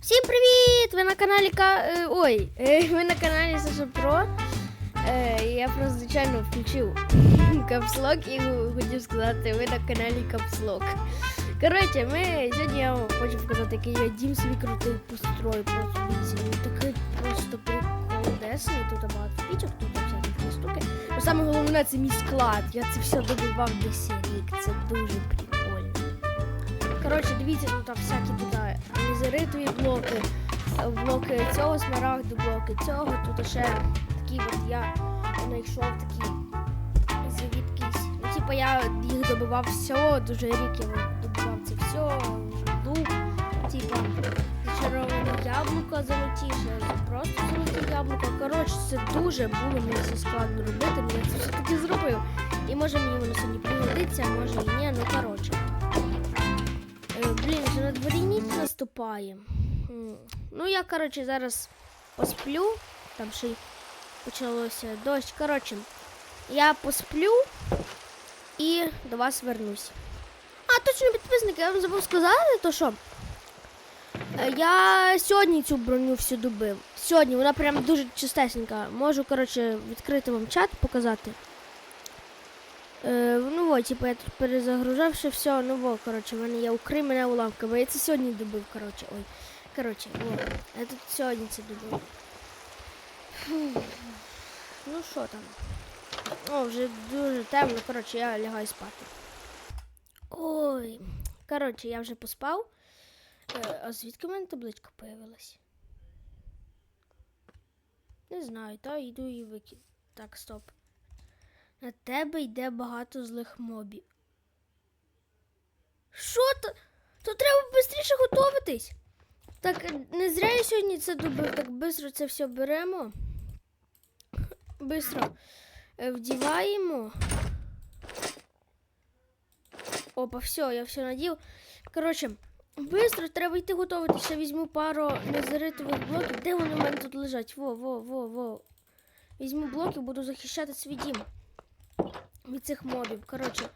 Всім привіт! Ви на каналі Ка... е, Ой, е, ви на каналі Саша Про. Е, Я просто звичайно включив капслок і хотів сказати, ви на каналі Капслок. Коротше, ми сьогодні я вам хочу показати, який я дім собі крутий построю. Просто дивіться, такий просто приколдесний. Тут багато спічок, тут всякі штуки. Но саме головне це мій склад. Я це все добивав десь рік. Це дуже прикольно. Коротше, дивіться, тут там всякі тут незаритові блоки, е, блоки цього смарагду, блоки цього. Тут ще такі от я знайшов такі звідкись. Ну, типа я їх добивав все, дуже рік я добивав це все, лук, типа зачароване яблуко золотіше, просто золоті яблуко. Коротше, це дуже було мені це складно робити, але я це все-таки зробив. І може мені воно сьогодні пригодиться, а може і ні, ну коротше. Е, Блін, вже на дворі ніч наступає. Ну, я, коротше, зараз посплю. Там ще й почалося дощ. Коротше, я посплю і до вас вернусь. А, точно підписники, я вам забув сказати, то що. е, Я сьогодні цю броню всю добив. Сьогодні вона прям дуже чистесенька. Можу, коротше, відкрити вам чат, показати. Е, ну вот, типа я тут перезагружавши все, ну во, коротше, в мене є мене уламками. Я це сьогодні добив, коротше. Ой. Коротше, во. Я тут сьогодні це добив. Ну що там? О, вже дуже темно, коротше, я лягаю спати. Ой. Коротше, я вже поспав. Е, а звідки в мене табличка появилась? Не знаю, та йду і викину. Так, стоп. На тебе йде багато злих мобів. Що то? То треба швидше готуватись. Так, не зря я сьогодні це добив. Так швидко це все беремо. Бистро е, вдіваємо. Опа, все, я все надів. Коротше, бистро треба йти готувати. Ще візьму пару незаритових блоків. Де вони в мене тут лежать? Во, во, во, во. Візьму блоки, буду захищати свій дім від цих мобів. Коротше.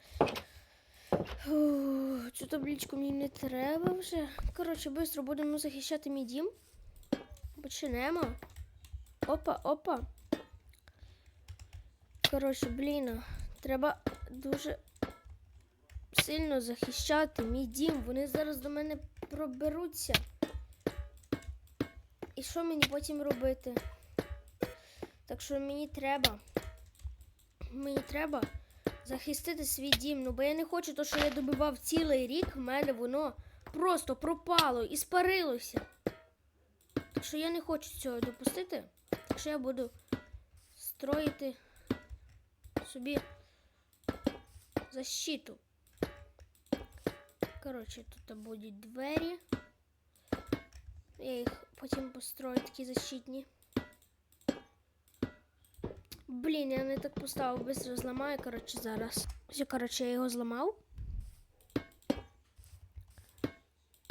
Цю табличку мені не треба вже. Коротше, швидко будемо захищати мій дім. Почнемо. Опа, опа. Коротше, блін, треба дуже сильно захищати мій дім. Вони зараз до мене проберуться. І що мені потім робити? Так що мені треба. Мені треба захистити свій дім. Ну, бо я не хочу, то, що я добивав цілий рік, в мене воно просто пропало і спарилося. Так що я не хочу цього допустити. Так що я буду строїти собі защиту. Коротше, тут будуть двері. Я їх потім построю такі защитні. Блін, я не так поставив, быстро зламаю, коротше, зараз. Все, коротше, я його зламав.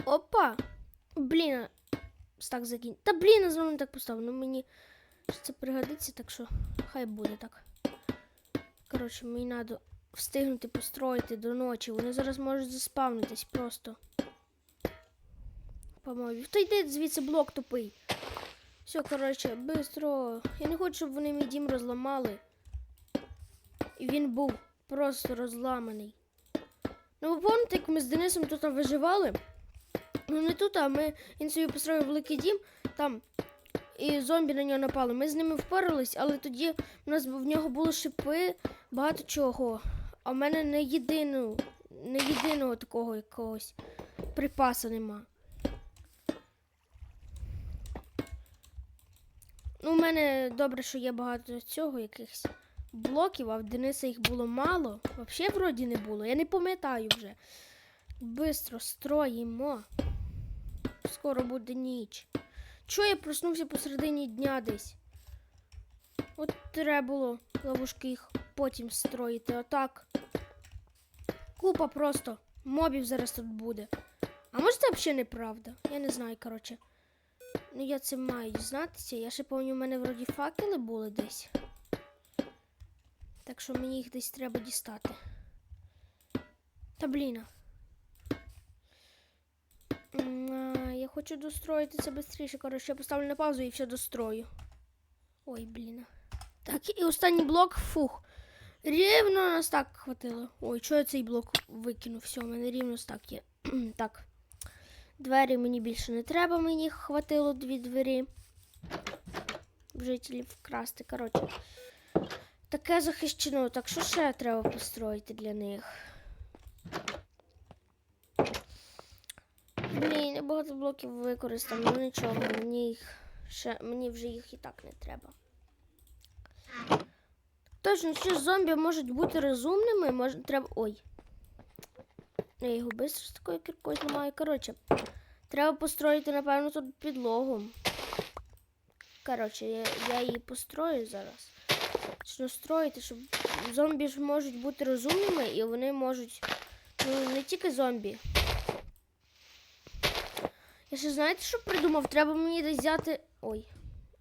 Опа! Блін, стак закинь. Та блін, я знову не так поставив. Ну мені це пригодиться, так що хай буде так. Коротше, мені треба встигнути построїти до ночі. Вони зараз можуть заспавнитись просто. По-моєму. Та йди звідси блок тупий. Все, коротше, бистро. Я не хочу, щоб вони мій дім розламали. І він був просто розламаний. Ну, ви пам'ятаєте, як ми з Денисом тут виживали? Ну не тут, а ми він собі построїв великий дім там. І зомбі на нього напали. Ми з ними впорались, але тоді в нас в нього були шипи, багато чого. А в мене не єдиного, не єдиного такого якогось припасу нема. Ну, у мене добре, що є багато цього, якихось блоків, а в Дениса їх було мало. Взагалі вроді не було. Я не пам'ятаю вже. Бистро строїмо. Скоро буде ніч. Чого я проснувся посередині дня десь? От треба було ловушки їх потім строїти. Отак. Купа просто мобів зараз тут буде. А може це взагалі неправда? Я не знаю, коротше. Ну, я це маю дізнатися. Я ще пам'ятаю, у мене вроді факели були десь. Так що мені їх десь треба дістати. Та блін. М, а, я хочу достроїти це швидше. Коротше, я поставлю на паузу і все дострою. Ой, блін. Так, і останній блок, фух. Рівно нас так хватило. Ой, чого я цей блок викинув? Все, у мене рівно так є. так. Двері мені більше не треба, мені хватило дві двері. Жителів вкрасти. Коротше. Таке захищено. Так що ще треба построїти для них? Блін, я багато блоків використав, ну нічого, мені їх ще мені вже їх і так не треба. Точно, що зомбі можуть бути розумними, може треба. Ой. Я його швидко з такою кіркою зламаю. Коротше, треба построїти, напевно, тут підлогу. Коротше, я, я її построю зараз. Почну строїти, щоб зомбі ж можуть бути розумними і вони можуть. Ну, не тільки зомбі. Я ще знаєте, що придумав? Треба мені десь взяти. Ой.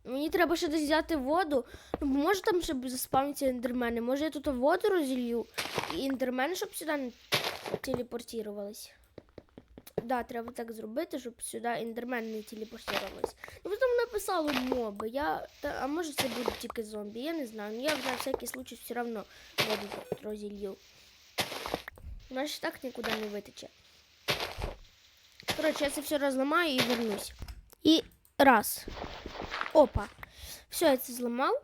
Мені треба ще десь взяти воду. Ну, може там ще заспавняться ендермени. Може я тут воду розілью і ендермени, щоб сюди не телепортувались. Да, треба так зробити, щоб сюди ендермени не телепортувались. Ну, там написало моби. Я... Та, а може це будуть тільки зомбі, я не знаю. Ну я на всякий случай все одно воду розілью. Ж так нікуди не витече. Коротше, я це все розламаю і вернусь. І раз. Опа. Все, я це зламав.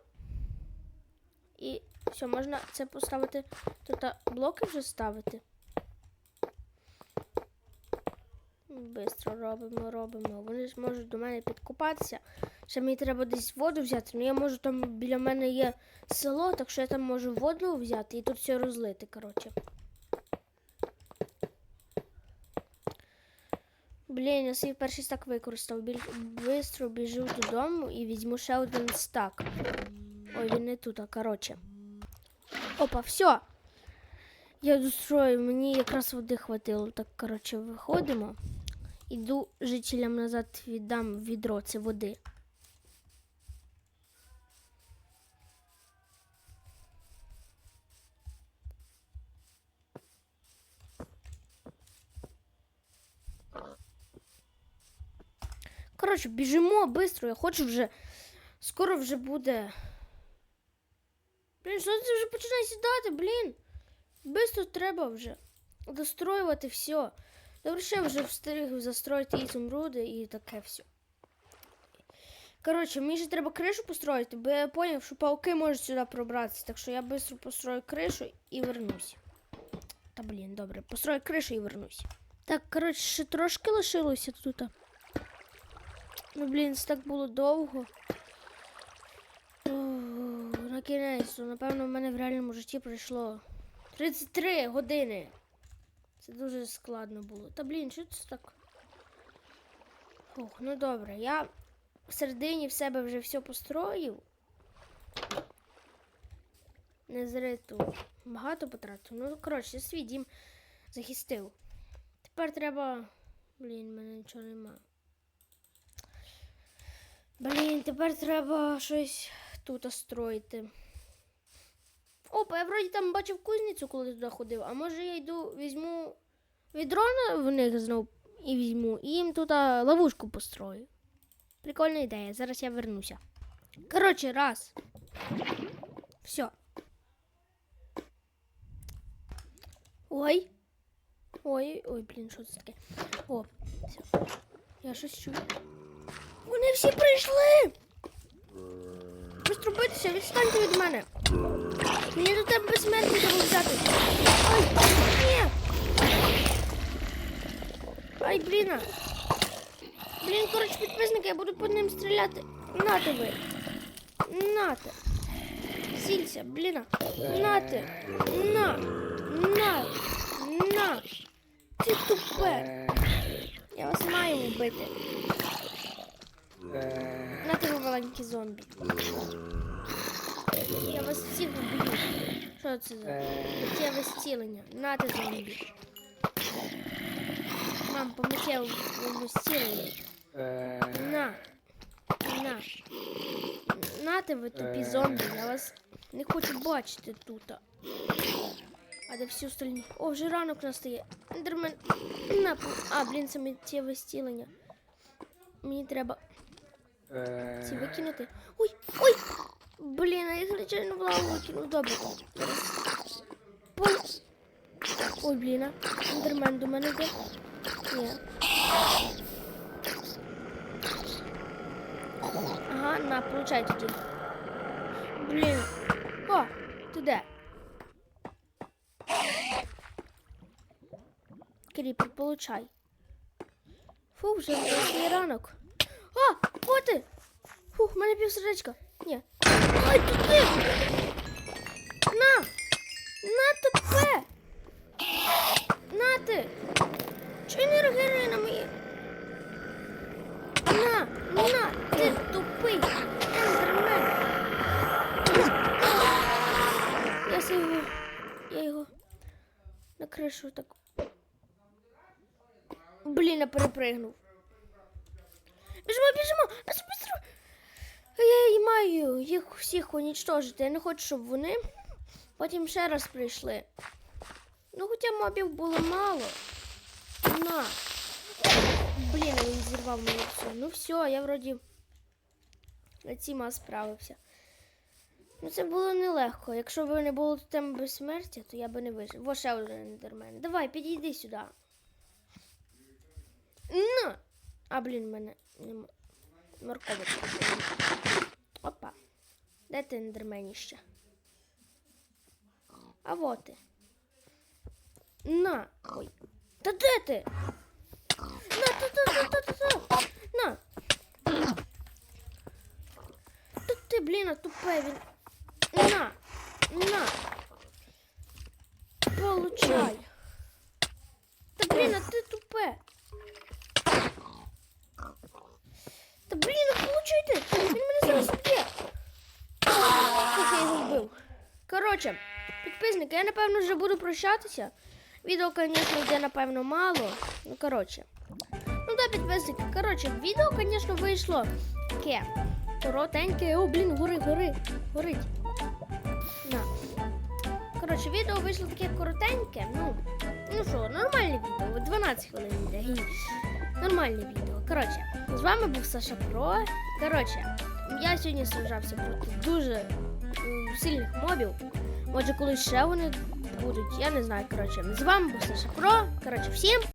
І все, можна це поставити. Тут блоки вже ставити. Бистро робимо, робимо. Вони ж можуть до мене підкопатися. Ще мені треба десь воду взяти. Ну я можу там біля мене є село, так що я там можу воду взяти і тут все розлити, коротше. Блін, я свій перший стак використав. Бистро біжу додому і візьму ще один стак. Ой, він не тут, а коротше. Опа, все. Я дострою, мені якраз води хватило. Так, коротше, виходимо. Іду жителям назад віддам відро, це води. Коротше, біжимо швидко, я хочу вже. Скоро вже буде. Блін, що це вже починає сідати, блін. Бистро треба вже достроювати все. Добре, що вже встиг застроїти ізумруди і таке все. Коротше, мені ще треба кришу построїти, бо я зрозумів, що пауки можуть сюди пробратися. Так що я швидко построю кришу і вернусь. Та блін, добре, построю кришу і вернусь. Так, коротше, ще трошки лишилося тут. Ну, блін, це так було довго. О, на кінець, напевно, в мене в реальному житті пройшло 33 години. Це дуже складно було. Та блін, що це так? Ох, ну добре, я всередині в себе вже все построїв. Не зри тут багато потратив. Ну, коротше, свій дім захистив. Тепер треба. Блін, в мене нічого немає. Блін, тепер треба щось тут строїти. Опа, я вроді там бачив кузницю, коли туди ходив. А може я йду візьму відро в них знов і візьму, і їм тут ловушку построю. Прикольна ідея. Зараз я вернуся. Коротше, раз. Все. Ой. Ой, ой, блін, що це таке? О, все. Я щось чую. Вони всі прийшли. Быстро битися, відстаньте від мене. Мені до тебе безсмертний треба взяти. Ай, ні. Ай, блін. Блін, коротше, підписники, я буду по ним стріляти. Нате ви. Нате. Сілься, блін. Нате. На. На. На. Ти тупе. Я вас маю вбити. На тебе маленькі зомбі. Я вас всіх вб'ю. Що це за миттєве зцілення? Нате зомбі. Мам, по миттєвому зціленню. На. На. Нате ви тупі зомбі. Я вас не хочу бачити тут. А де всі остальні? О, вже ранок настає. Ендермен. На. А, блін, це миттєве зцілення. Мені треба Е, ці викинути. Ой, ой! Блін, а я звичайно в лаву викинув. Добре. Ой, блін, а. Ендермен до мене йде. Ні. Ага, на, получай тоді. Блін. О, ти де? Кріпер, получай. Фу, вже ранок. А, о ти! Фух, в мене півсердечка. Ні. Тут ти! На! На тупе! На ти! Чого не реагує на мої? На! На! Ти тупий! Ендермен! Я се його... Я його на кришу так... Блін, я перепригнув. Біжимо, біжимо! Быстро! Я і маю їх всіх унічтожити. Я не хочу, щоб вони потім ще раз прийшли. Ну, хоча мобів було мало. На. Блін, він зірвав мені все. Ну все, я вроді на ціма справився. Ну це було нелегко. Якщо б не було теми безсмертя, то я би не вижив. Во ще один ендермен. Давай, підійди сюди. Ну. А, блін, мене нема. Морковочка. Опа. Де ти ендерменіще? А вот ти. На. Ой. Та де ти? На, та, та, та, та, та, та. На. Та ти, блін, а тупе він. На. На. Получай. Та блін, а ти тупе. Та блін, ну! Він мене зараз вб'є! Як я його вбив. Коротше, підписники, я напевно вже буду прощатися. Відео, звісно, йде, напевно, мало. Ну, коротше. Ну да, підписники. Коротше, відео, звісно, вийшло таке. Коротеньке. О, блін, гори, гори. Горить. На. Коротше, відео вийшло таке коротеньке. Ну, ну що, нормальне відео. 12 хвилин йде. Нормальне відео. Коротше, з вами був Саша Про. Коротше, я сьогодні сражався проти дуже е, сильних мобів. Може, колись ще вони будуть, я не знаю. Коротше, з вами був Саша Про. Коротше, всім